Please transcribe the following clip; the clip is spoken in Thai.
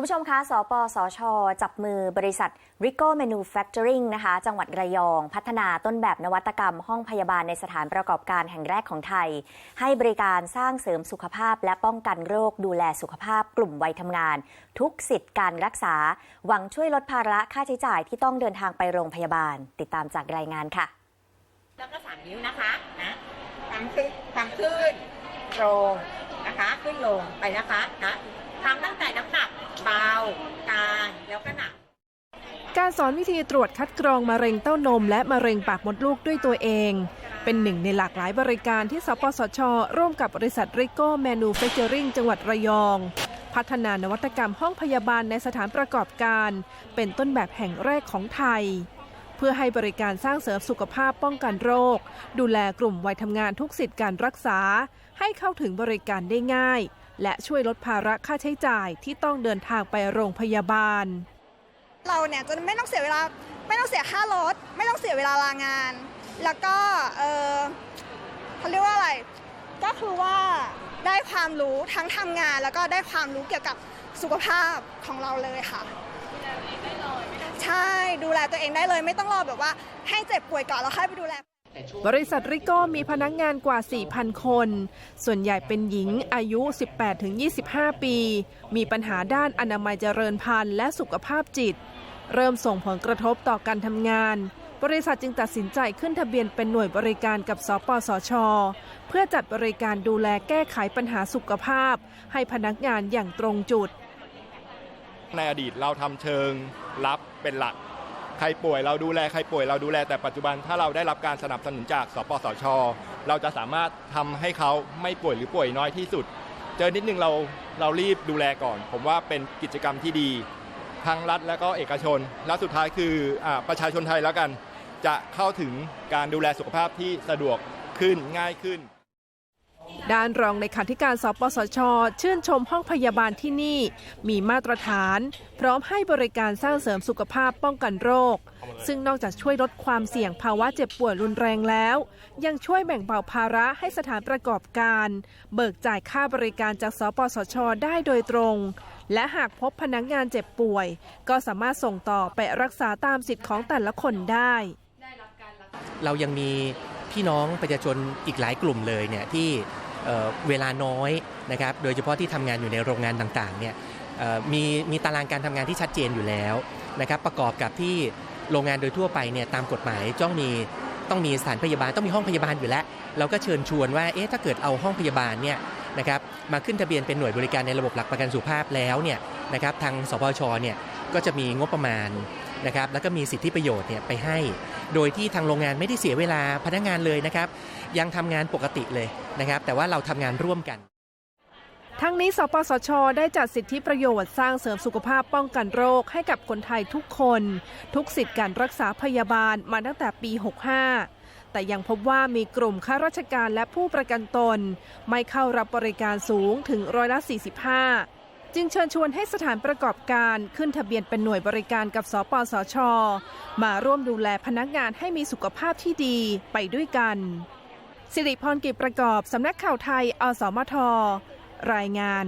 คุณผู้ชมคะ สปสช จับมือบริษัท Rico Manufacturing นะคะ จังหวัดระยอง พัฒนาต้นแบบนวัตกรรม ห้องพยาบาลในสถานประกอบการแห่งแรกของไทย ให้บริการสร้างเสริมสุขภาพ และป้องกันโรคดูแลสุขภาพกลุ่มวัยทำงาน ทุกสิทธิ์การรักษา หวังช่วยลดภาระค่าใช้จ่ายที่ต้องเดินทางไปโรงพยาบาล ติดตามจากรายงานค่ะ แล้วก็สามนิ้วนะคะนะทำขึ้นทำขึ้นลงนะคะ ขึ้นลงไปนะคะนะ ทำตั้งแต่น้ำหนักเบากลางแล้วก็หนักการสอนวิธีตรวจคัดกรองมะเร็งเต้านม และมะเร็งปากมดลูกด้วยตัวเอง เป็นหนึ่งในหลากหลายบริการที่สปสช ร่วมกับบริษัทริโก้แมนูแฟคเจอริงจังหวัดระยอง พัฒนานวัตกรรมห้องพยาบาลในสถานประกอบการ เป็นต้นแบบแห่งแรกของไทย เพื่อให้บริการสร้างเสริมสุขภาพป้องกันโรค ดูแลกลุ่มวัยทำงานทุกสิทธิการรักษา ให้เข้าถึงบริการได้ง่าย และช่วยลดภาระค่าใช้จ่ายที่ต้องเดินทางไปโรงพยาบาล เราเนี่ยจะไม่ต้องเสียเวลาไม่ต้องเสียค่ารถ ไม่ต้องเสียเวลาลางาน แล้วก็เออเขาเรียกว่าอะไร ก็คือว่าได้ความรู้ทั้งทำงาน แล้วก็ได้ความรู้เกี่ยวกับสุขภาพของเราเลยค่ะใช่ดูแลตัวเองได้เลยไม่ต้องรอแบบว่าให้เจ็บป่วยก่อนแล้วค่อยไปดูแล บริษัทริโก้มีพนักงานกว่า 4,000 คน ส่วนใหญ่เป็นหญิงอายุ 18-25 ปี มีปัญหาด้านอนามัยเจริญพันธุ์และสุขภาพจิต เริ่มส่งผลกระทบต่อการทำงาน บริษัทจึงตัดสินใจขึ้นทะเบียนเป็นหน่วยบริการกับสปสช เพื่อจัดบริการดูแลแก้ไขปัญหาสุขภาพ ให้พนักงานอย่างตรงจุด ในอดีตเราทำเชิงรับเป็นหลัก ใครป่วยเราดูแลใครป่วยเราดูแลแต่ปัจจุบันถ้าเราได้รับการสนับสนุนจากสปสช เราจะสามารถทำให้เขาไม่ป่วยหรือป่วยน้อยที่สุด เจอนิดนึงเราเรารีบดูแลก่อน ผมว่าเป็นกิจกรรมที่ดีทั้งรัฐและก็เอกชน แล้วสุดท้ายคืออประชาชนไทยแล้วกัน จะเข้าถึงการดูแลสุขภาพที่สะดวกขึ้นง่ายขึ้น ด้านรองในขาธิการสปสช ชื่นชมห้องพยาบาลที่นี่ มีมาตรฐาน พร้อมให้บริการสร้างเสริมสุขภาพป้องกันโรค ซึ่งนอกจากช่วยลดความเสี่ยงภาวะเจ็บป่วยรุนแรงแล้ว ยังช่วยแบ่งเบาภาระให้สถานประกอบการ เบิกจ่ายค่าบริการจากสปสช ได้โดยตรง และหากพบพนักงานเจ็บป่วย ก็สามารถส่งต่อไปรักษาตามสิทธิ์ของแต่ละคนได้ เรายังมีพี่น้องประชาชนอีกหลายกลุ่มเลยเนี่ยที่ เเวลาน้อยนะครับ โดยเฉพาะที่ทำงานอยู่ในโรงงานต่างๆเนี่ยมีมีตารางการทำงานที่ชัดเจนอยู่แล้วนะครับ ประกอบกับที่โรงงานโดยทั่วไปเนี่ยตามกฎหมายจ้องมีต้องมีสถานพยาบาลต้องมีห้องพยาบาลอยู่แล้ว เราก็เชิญชวนว่าเอ๊ะถ้าเกิดเอาห้องพยาบาลเนี่ยนะครับมาขึ้นทะเบียนเป็นหน่วยบริการในระบบหลักประกันสุขภาพแล้วเนี่ยนะครับทางสพชเนี่ยก็จะมีงบประมาณนะครับแล้วก็มีสิทธิประโยชน์เนี่ยไปให้ โดยที่ทางโรงงานไม่ได้เสียเวลาพนักงานเลยนะครับ ยังทำงานปกติเลยนะครับ แต่ว่าเราทำงานร่วมกันทั้งนี้ สปสช ได้จัดสิทธิประโยชน์สร้างเสริมสุขภาพป้องกันโรคให้กับคนไทยทุกคน ทุกสิทธิการรักษาพยาบาลมาตั้งแต่ปี 65 แต่ยังพบว่ามีกลุ่มข้าราชการและผู้ประกันตน ไม่เข้ารับบริการสูงถึงร้อยละ 45 จึงเชิญชวนให้สถานประกอบการขึ้นทะเบียนเป็นหน่วยบริการกับสปสช มาร่วมดูแลพนักงานให้มีสุขภาพที่ดีไปด้วยกัน สิริพรกิจประกอบสำนักข่าวไทย อสมท รายงาน